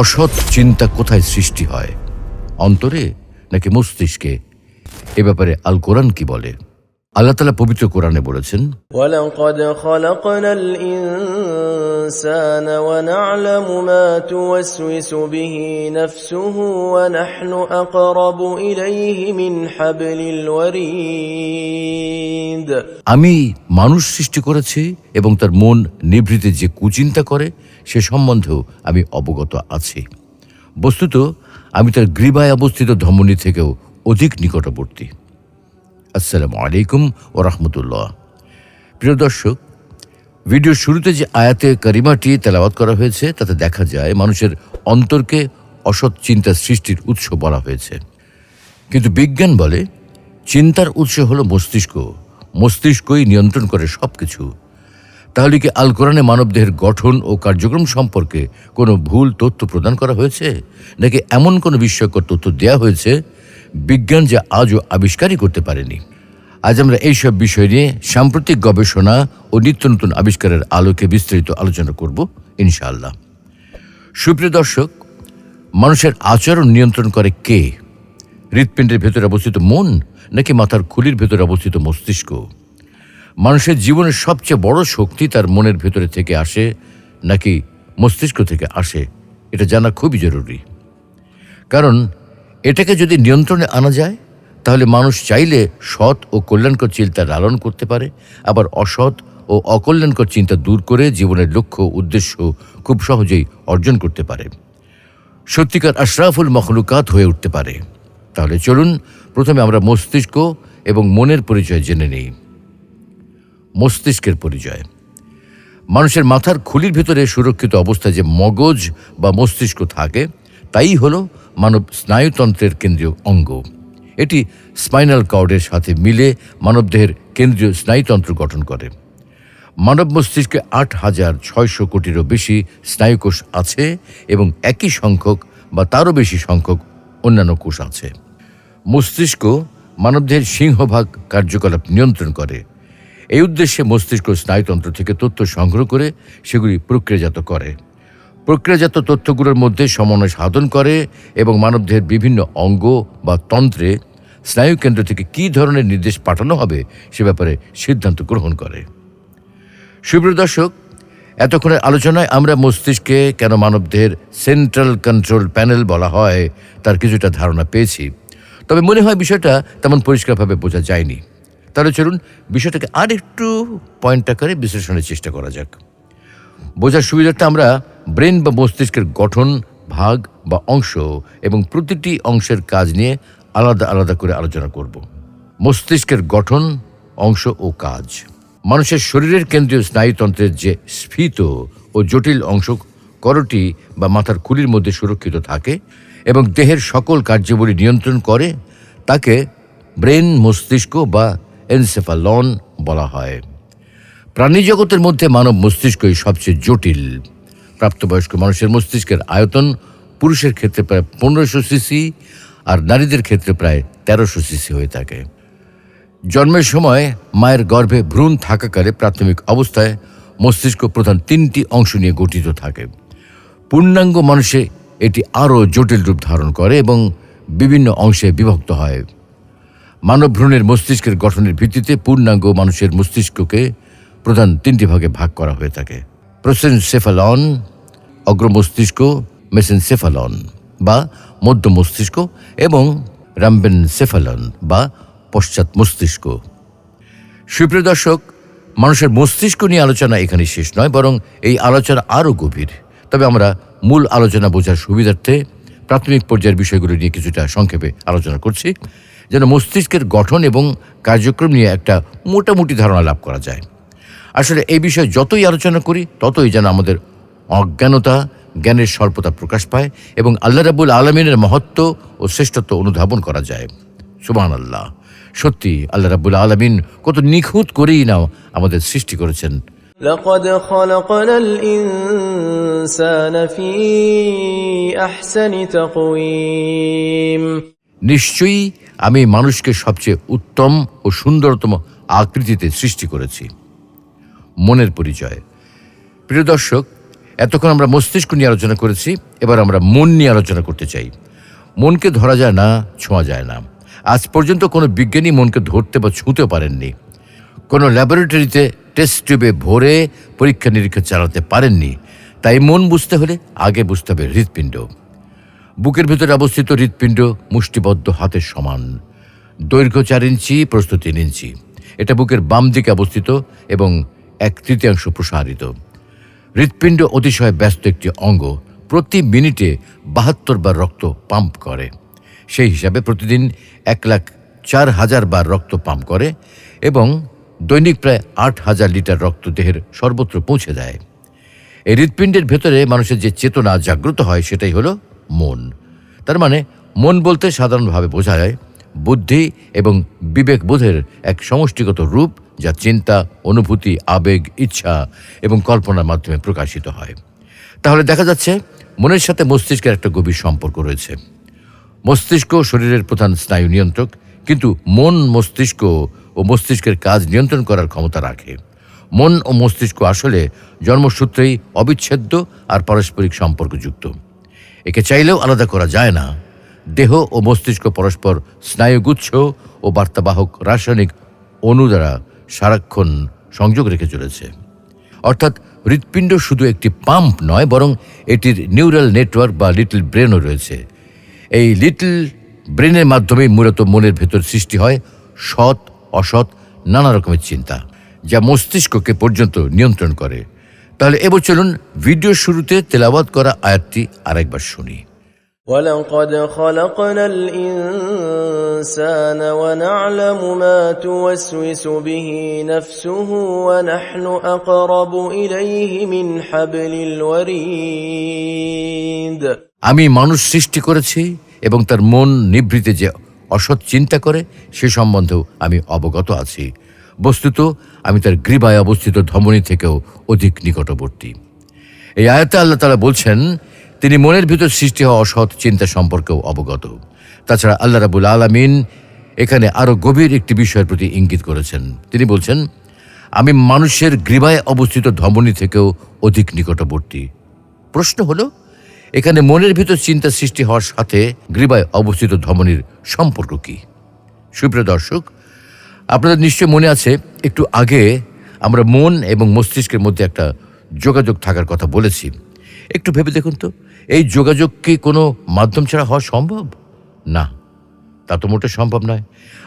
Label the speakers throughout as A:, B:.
A: অসৎ চিন্তা কোথায় সৃষ্টি হয়? অন্তরে নাকি মস্তিষ্কে? এ ব্যাপারে আল কোরআন কি বলে? আল্লাহ তালা পবিত্র কোরআনে বলেছেন আমি মানুষ সৃষ্টি করেছি এবং তার মন নিভৃতে যে কুচিন্তা করে সে সম্বন্ধেও আমি অবগত আছি। বস্তুত আমি তার গ্রীবায় অবস্থিত ধমনী থেকেও অধিক নিকটবর্তী। আসসালামু আলাইকুম ও রহমতুল্লাহ। প্রিয় দর্শক, ভিডিওর শুরুতে যে আয়াতে কারিমাটি তেলাওয়াত করা হয়েছে, তাতে দেখা যায় মানুষের অন্তরকে অসৎ চিন্তা সৃষ্টির উৎস বলা হয়েছে। কিন্তু বিজ্ঞান বলে, চিন্তার উৎস হলো মস্তিষ্ক। মস্তিষ্কই নিয়ন্ত্রণ করে সব কিছু তাহলে কি আল কোরআনে মানবদেহের গঠন ও কার্যক্রম সম্পর্কে কোনো ভুল তথ্য প্রদান করা হয়েছে? নাকি এমন কোনো বিস্ময়কর তথ্য দেওয়া হয়েছে বিজ্ঞান যা আজও আবিষ্কারই করতে পারেনি। আজ আমরা এইসব বিষয় নিয়ে সাম্প্রতিক গবেষণা ও নিত্য নতুন আবিষ্কারের আলোকে বিস্তারিত আলোচনা করব, ইনশাআল্লাহ। সুপ্রিয় দর্শক, মানুষের আচরণ নিয়ন্ত্রণ করে কে? হৃৎপিণ্ডের ভেতরে অবস্থিত মন নাকি মাথার খুলির ভেতরে অবস্থিত মস্তিষ্ক? মানুষের জীবনের সবচেয়ে বড় শক্তি তার মনের ভেতরে থেকে আসে নাকি মস্তিষ্ক থেকে আসে? এটা জানা খুবই জরুরি। কারণ এটাকে যদি নিয়ন্ত্রণে আনা যায়, তাহলে মানুষ চাইলে সৎ ও কল্যাণকর চিন্তা লালন করতে পারে, আবার অসৎ ও অকল্যাণকর চিন্তা দূর করে জীবনের লক্ষ্য উদ্দেশ্য খুব সহজেই অর্জন করতে পারে। সত্যিকার আশরাফুল মখলুকাত হয়ে উঠতে পারে। তাহলে চলুন, প্রথমে আমরা মস্তিষ্ক এবং মনের পরিচয় জেনে নিই। মস্তিষ্কের পরিচয়। মানুষের মাথার খুলির ভিতরে সুরক্ষিত অবস্থায় যে মগজ বা মস্তিষ্ক থাকে, তাই হলো মানব স্নায়ুতন্ত্রের কেন্দ্রীয় অঙ্গ। এটি স্পাইনাল কর্ডের সাথে মিলে মানবদেহের কেন্দ্রীয় স্নায়ুতন্ত্র গঠন করে। মানব মস্তিষ্কে আট হাজার ছয়শো কোটিরও বেশি স্নায়ুকোষ আছে এবং একই সংখ্যক বা তারও বেশি সংখ্যক অন্যান্য কোষ আছে। মস্তিষ্ক মানবদেহের সিংহভাগ কার্যকলাপ নিয়ন্ত্রণ করে। এই উদ্দেশ্যে মস্তিষ্ক স্নায়ুতন্ত্র থেকে তথ্য সংগ্রহ করে সেগুলি প্রক্রিয়াজাত করে। প্রক্রিয়াজাত তথ্যগুলোর মধ্যে সমন্বয় সাধন করে এবং মানবদেহের বিভিন্ন অঙ্গ বা তন্ত্রে স্নায়ুকেন্দ্র থেকে কী ধরনের নির্দেশ পাঠানো হবে সে ব্যাপারে সিদ্ধান্ত গ্রহণ করে। সুপ্রিয় দর্শক, এতক্ষণের আলোচনায় আমরা মস্তিষ্কে কেন মানবদেহের সেন্ট্রাল কন্ট্রোল প্যানেল বলা হয়, তার কিছুটা ধারণা পেয়েছি। তবে মনে হয় বিষয়টা তেমন পরিষ্কারভাবে বোঝা যায়নি। তাহলে চলুন বিষয়টাকে আর একটু পয়েন্ট আকারে বিশ্লেষণের চেষ্টা করা যাক। বোঝার সুবিধাটা আমরা ব্রেন বা মস্তিষ্কের গঠন, ভাগ বা অংশ এবং প্রতিটি অংশের কাজ নিয়ে আলাদা আলাদা করে আলোচনা করব। মস্তিষ্কের গঠন, অংশ ও কাজ। মানুষের শরীরের কেন্দ্রীয় স্নায়ুতন্ত্রের যে স্ফীত ও জটিল অংশ করটি বা মাথার খুলির মধ্যে সুরক্ষিত থাকে এবং দেহের সকল কার্যাবলী নিয়ন্ত্রণ করে, তাকে ব্রেন, মস্তিষ্ক বা এনসেফালন বলা হয়। প্রাণী জগতের মধ্যে মানব মস্তিষ্কই সবচেয়ে জটিল। প্রাপ্তবয়স্ক মানুষের মস্তিষ্কের আয়তন পুরুষের ক্ষেত্রে প্রায় পনেরোশো সিসি আর নারীদের ক্ষেত্রে প্রায় তেরোশো সিসি হয়ে থাকে। জন্মের সময় মায়ের গর্ভে ভ্রূণ থাকাকালে প্রাথমিক অবস্থায় মস্তিষ্ক প্রধান তিনটি অংশ নিয়ে গঠিত থাকে। পূর্ণাঙ্গ মানুষে এটি আরও জটিল রূপ ধারণ করে এবং বিভিন্ন অংশে বিভক্ত হয়। মানব ভ্রূণের মস্তিষ্কের গঠনের ভিত্তিতে পূর্ণাঙ্গ মানুষের মস্তিষ্ককে প্রধান তিনটি ভাগে ভাগ করা হয়ে থাকে। প্রসেনসেফালন অগ্রমস্তিষ্ক মেসেনসেফালন বা মধ্য মস্তিষ্ক এবং রাম্বেনসেফালন বা পশ্চাৎ মস্তিষ্ক। সুপ্রিয় দর্শক, মানুষের মস্তিষ্ক নিয়ে আলোচনা এখানে শেষ নয়, বরং এই আলোচনা আরও গভীর। তবে আমরা মূল আলোচনা বোঝার সুবিধার্থে প্রাথমিক পর্যায়ের বিষয়গুলো নিয়ে কিছুটা সংক্ষেপে আলোচনা করছি, যেন মস্তিষ্কের গঠন এবং কার্যক্রম নিয়ে একটা মোটামুটি ধারণা লাভ করা যায়। আসলে এই বিষয়ে যতই আলোচনা করি ততই যেন আমাদের অজ্ঞানতা জ্ঞানের স্বল্পতা প্রকাশ পায় এবং আল্লাহ রাবুল আলমিনের মহত্ব ও শ্রেষ্ঠত্ব অনুধাবন করা যায় সুবান আল্লাহ সত্যি আল্লাহ রাবুল আলমিন কত নিখুঁত করেই নাও আমাদের সৃষ্টি করেছেন
B: لقد خلقنا الإنسان في أحسن تقويم
A: নিশ্চয়ই আমি মানুষকে সবচেয়ে উত্তম ও সুন্দরতম আকৃতিতে সৃষ্টি করেছি মনের পরিচয়। প্রিয় দর্শক, এতক্ষণ আমরা মস্তিষ্ক নিয়ে আলোচনা করেছি, এবার আমরা মন নিয়ে আলোচনা করতে চাই। মনকে ধরা যায় না, ছোঁয়া যায় না। আজ পর্যন্ত কোনো বিজ্ঞানী মনকে ধরতে বা ছুঁতে পারেননি। কোনো ল্যাবরেটরিতে টেস্ট টিউবে ভরে পরীক্ষা নিরীক্ষা চালাতে পারেননি। তাই মন বুঝতে হলে আগে বুঝতে হবে হৃৎপিণ্ড। বুকের ভেতরে অবস্থিত হৃৎপিণ্ড মুষ্টিবদ্ধ হাতের সমান। দৈর্ঘ্য চার ইঞ্চি, প্রস্থ তিন ইঞ্চি। এটা বুকের বাম দিকে অবস্থিত এবং এক তৃতীয়াংশ প্রসারিত। হৃৎপিণ্ড অতিশয় ব্যস্ত একটি অঙ্গ প্রতি মিনিটে বাহাত্তর বার রক্ত পাম্প করে। সেই হিসাবে প্রতিদিন এক লাখ চার হাজার বার রক্ত পাম্প করে এবং দৈনিক প্রায় আট হাজার লিটার রক্ত দেহের সর্বত্র পৌঁছে দেয়। এই হৃৎপিণ্ডের ভেতরে মানুষের যে চেতনা জাগ্রত হয় সেটাই হলো মন। তার মানে মন বলতে সাধারণভাবে বোঝা যায় বুদ্ধি এবং বিবেকবোধের এক সমষ্টিগত রূপ যা চিন্তা, অনুভূতি, আবেগ, ইচ্ছা এবং কল্পনার মাধ্যমে প্রকাশিত হয়। তাহলে দেখা যাচ্ছে মনের সাথে মস্তিষ্কের একটা গভীর সম্পর্ক রয়েছে। মস্তিষ্ক শরীরের প্রধান স্নায়ু নিয়ন্ত্রক, কিন্তু মন মস্তিষ্ক ও মস্তিষ্কের কাজ নিয়ন্ত্রণ করার ক্ষমতা রাখে। মন ও মস্তিষ্ক আসলে জন্মসূত্রেই অবিচ্ছেদ্য আর পারস্পরিক সম্পর্কযুক্ত। একে চাইলেও আলাদা করা যায় না। দেহ ও মস্তিষ্ক পরস্পর স্নায়ুগুচ্ছ ও বার্তাবাহক রাসায়নিক অণু দ্বারা সারাক্ষণ সংযোগ রেখে চলেছে। অর্থাৎ হৃৎপিণ্ড শুধু একটি পাম্প নয়, বরং এটির নিউরাল নেটওয়ার্ক বা লিটল ব্রেনও রয়েছে। এই লিটল ব্রেনের মাধ্যমে মূলত মনের ভেতর সৃষ্টি হয় সৎ, অসৎ, নানা রকমের চিন্তা, যা মস্তিষ্ককে পর্যন্ত নিয়ন্ত্রণ করে। তাহলে এবার চলুন ভিডিও শুরুতে তেলাওয়াত করা আয়াতটি আরেকবার শুনি।
B: ولقد خلقنا الإنسان ونعلم ما توسوس به نفسه ونحن أقرب إليه من حبل الوريد
A: আমি মানুষ সৃষ্টি করেছি এবং তার মন নিভৃতে যে অসৎ চিন্তা করে সে সম্বন্ধেও আমি অবগত আছি বস্তুত আমি তার গ্রীবায় অবস্থিত ধমনী থেকেও অধিক নিকটবর্তী এই আয়াতে আল্লাহ তালা বলছেন তিনি মনের ভিতর সৃষ্টি হওয়া অসৎ চিন্তা সম্পর্কেও অবগত। তাছাড়া আল্লাহ রাবুল আলমিন এখানে আরও গভীর একটি বিষয়ের প্রতি ইঙ্গিত করেছেন। তিনি বলছেন, আমি মানুষের গ্রীবায় অবস্থিত ধমনী থেকেও অধিক নিকটবর্তী। প্রশ্ন হলো, এখানে মনের ভিতর চিন্তা সৃষ্টি হওয়ার সাথে গ্রীবায় অবস্থিত ধমনীর সম্পর্ক কি? সুপ্রিয় দর্শক, আপনাদের নিশ্চয় মনে আছে, একটু আগে আমরা মন এবং মস্তিষ্কের মধ্যে একটা যোগাযোগ থাকার কথা বলেছি। একটু ভেবে দেখুন তো। এই যোগাযোগ কি কোনো মাধ্যম ছাড়া হওয়া সম্ভব? না, তা তো মোটে সম্ভব নয়।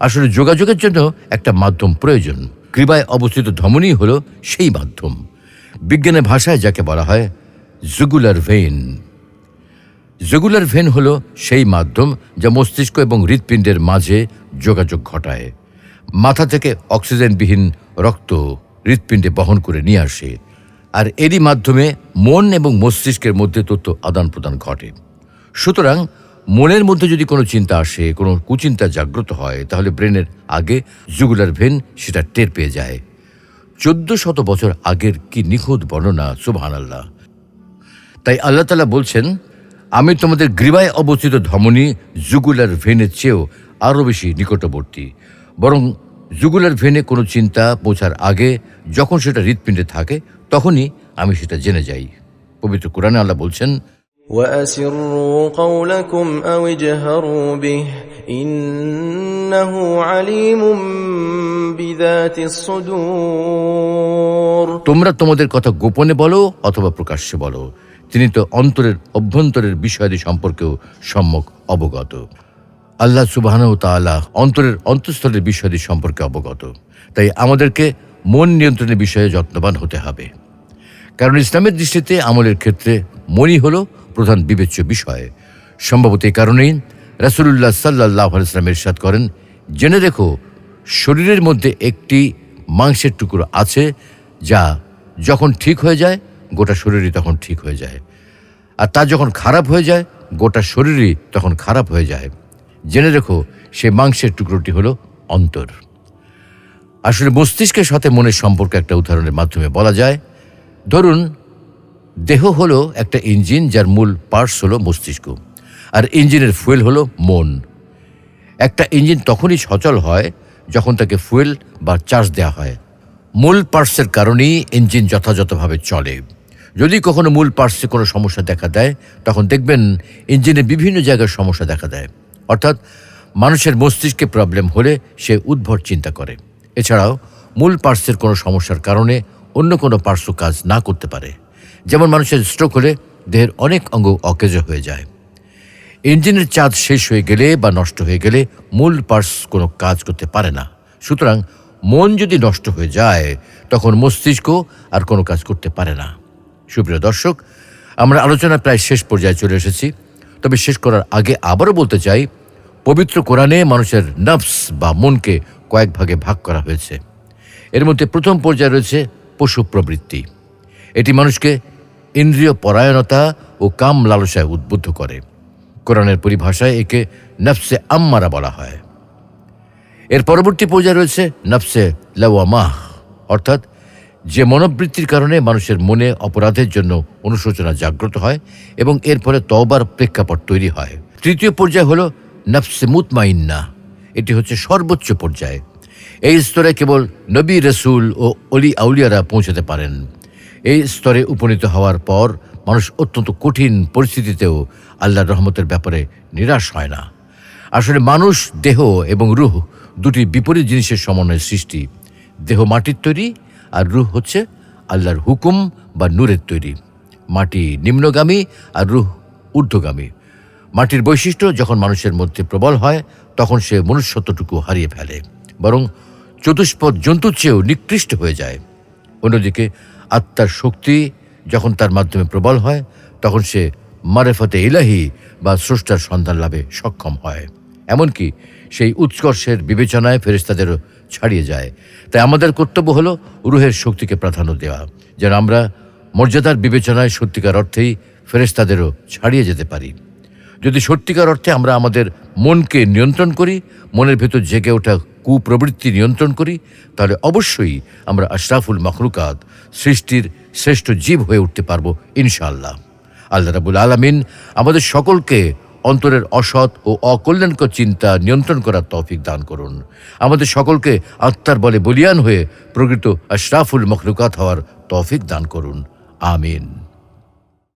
A: আসলে যোগাযোগের জন্য একটা মাধ্যম প্রয়োজন। কৃপায় অবস্থিত ধমনী হল সেই মাধ্যম। বিজ্ঞানের ভাষায় যাকে বলা হয় জুগুলার ভেইন। জুগুলার ভেন হলো সেই মাধ্যম যা মস্তিষ্ক এবং হৃৎপিণ্ডের মাঝে যোগাযোগ ঘটায়। মাথা থেকে অক্সিজেনবিহীন রক্ত হৃৎপিণ্ডে বহন করে নিয়ে আসে। আর এরই মাধ্যমে মন এবং মস্তিষ্কের মধ্যে তথ্য আদান প্রদান ঘটে। সুতরাং, মনের মধ্যে যদি কোনো চিন্তা আসে, কোনো কুচিন্তা জাগ্রত হয়, তাহলে ব্রেনের আগে জুগুলার ভেন সেটা টের পেয়ে যায়। চোদ্দ শত বছর আগের কি নিখুঁত বর্ণনা সুবহান আল্লাহ তাই আল্লাহ তালা বলছেন, আমি তোমাদের গ্রীবায় অবস্থিত ধমনী জুগুলার ভেনের চেয়েও আরও বেশি নিকটবর্তী। বরং জুগুলার ভেনে কোনো চিন্তা পৌঁছার আগে যখন সেটা হৃৎপিণ্ডে থাকে তখনই আমি সেটা জেনে যাই পবিত্র কোরআনে আল্লাহ বলছেন
B: وأسروا قولكم أو اجهروا به إنه عليم بذات الصدور
A: তোমরা তোমাদের কথা গোপনে বলো অথবা প্রকাশ্যে বলো তিনি তো অন্তরের অভ্যন্তরের বিষয়াদি সম্পর্কেও সম্যক অবগত আল্লাহ সুবাহান তাআলা অন্তরের অন্তঃস্থলের বিষয়াদি সম্পর্কে অবগত। তাই আমাদেরকে মন নিয়ন্ত্রণের বিষয়ে যত্নবান হতে হবে। কারণ ইসলামের দৃষ্টিতে আমলের ক্ষেত্রে মনই হল প্রধান বিবেচ্য বিষয়। সম্ভবত এই কারণেই রাসুলুল্লাহ সাল্লাহ ইসলাম ইরশাদ করেন, জেনে রেখো, শরীরের মধ্যে একটি মাংসের টুকরো আছে যা যখন ঠিক হয়ে যায়, গোটা শরীরই তখন ঠিক হয়ে যায়। আর তা যখন খারাপ হয়ে যায়, গোটা শরীরই তখন খারাপ হয়ে যায়। জেনে রেখো, সে মাংসের টুকরোটি হলো অন্তর। আসলে মস্তিষ্কের সাথে মনের সম্পর্ক একটা উদাহরণের মাধ্যমে বলা যায়। ধরুন, দেহ হলো একটা ইঞ্জিন যার মূল পার্টস হলো মস্তিষ্ক, আর ইঞ্জিনের ফুয়েল হলো মন। একটা ইঞ্জিন তখনই সচল হয় যখন তাকে ফুয়েল বা চার্জ দেওয়া হয়। মূল পার্টসের কারণেই ইঞ্জিন যথাযথভাবে চলে। যদি কখনো মূল পার্শ্বে কোনো সমস্যা দেখা দেয়, তখন দেখবেন ইঞ্জিনে বিভিন্ন জায়গায় সমস্যা দেখা দেয়। অর্থাৎ মানুষের মস্তিষ্কে প্রবলেম হলে সে উদ্ভট চিন্তা করে। এছাড়াও মূল পার্শ্বের কোনো সমস্যার কারণে অন্য কোনো পার্শ্ব কাজ না করতে পারে। যেমন মানুষের স্ট্রোক হলে দেহের অনেক অঙ্গ অকেজ হয়ে যায়। ইঞ্জিনের চাঁদ শেষ হয়ে গেলে বা নষ্ট হয়ে গেলে মূল পার্স কোনো কাজ করতে পারে না। সুতরাং মন যদি নষ্ট হয়ে যায়, তখন মস্তিষ্ক আর কোনো কাজ করতে পারে না। সুপ্রিয় দর্শক, আমরা আলোচনা প্রায় শেষ পর্যায়ে চলে এসেছি। তবে শেষ করার আগে আবারও বলতে চাই পবিত্র কোরআনে মানুষের নফস বা মনকে কয়েক ভাগে ভাগ করা হয়েছে। এর মধ্যে প্রথম পর্যায়ে রয়েছে পশু প্রবৃত্তি। এটি মানুষকে ইন্দ্রিয় পরায়ণতা ও কাম লালসায় উদ্বুদ্ধ করে। কোরআনের পরিভাষায় একে নফসে আম্মারা বলা হয়। এর পরবর্তী পর্যায়ে রয়েছে নফসে লাওয়ামাহ, অর্থাৎ যে মনোবৃত্তির কারণে মানুষের মনে অপরাধের জন্য অনুশোচনা জাগ্রত হয় এবং এর ফলে তওবার প্রেক্ষাপট তৈরি হয়। তৃতীয় পর্যায় হলো নফসে মুতমাইন্না, এটি হচ্ছে সর্বোচ্চ পর্যায়ে। এই স্তরে কেবল নবী রসুল ও অলি আউলিয়ারা পৌঁছাতে পারেন। এই স্তরে উপনীত হওয়ার পর মানুষ অত্যন্ত কঠিন পরিস্থিতিতেও আল্লাহর রহমতের ব্যাপারে নিরাশ হয় না। আসলে মানুষ, দেহ এবং রুহ দুটি বিপরীত জিনিসের সমন্বয়ে সৃষ্টি। দেহ মাটির তৈরি আর রুহ হচ্ছে আল্লাহর হুকুম বা নূরের তৈরি। মাটি নিম্নগামী আর রুহ ঊর্ধ্বগামী। মাটির বৈশিষ্ট্য যখন মানুষের মধ্যে প্রবল হয়, তখন সে মনুষ্যত্বটুকু হারিয়ে ফেলে, বরং চতুষ্পদ জন্তুর চেয়েও নিকৃষ্ট হয়ে যায়। অন্যদিকে আত্মার শক্তি যখন তার মাধ্যমে প্রবল হয়, তখন সে মারেফতে ইলাহি বা স্রষ্টার সন্ধান লাভে সক্ষম হয়। এমনকি সেই উৎকর্ষের বিবেচনায় ফেরেস্তাদেরও ছাড়িয়ে যায়। তাই আমাদের কর্তব্য হলো রুহের শক্তিকে প্রাধান্য দেওয়া, যেন আমরা মর্যাদার বিবেচনায় সত্যিকার অর্থেই ফেরেস্তাদেরও ছাড়িয়ে যেতে পারি। যদি সত্যিকার অর্থে আমরা আমাদের মনকে নিয়ন্ত্রণ করি, মনের ভেতর জেগে ওঠা কুপ্রবৃত্তি নিয়ন্ত্রণ করি, তাহলে অবশ্যই আমরা আশরাফুল মখলুকাত সৃষ্টির শ্রেষ্ঠ জীব হয়ে উঠতে পারব ইনশাআল্লাহ। আল্লাহ রাবুল আলমিন আমাদের সকলকে অন্তরের অসৎ ও অকল্যাণকর চিন্তা নিয়ন্ত্রণ করার তৌফিক দান করুন। আমাদের সকলকে আত্মার বলে বলিয়ান হয়ে প্রকৃত আশরাফুল মখলুকাত হওয়ার তৌফিক দান করুন। আমিন।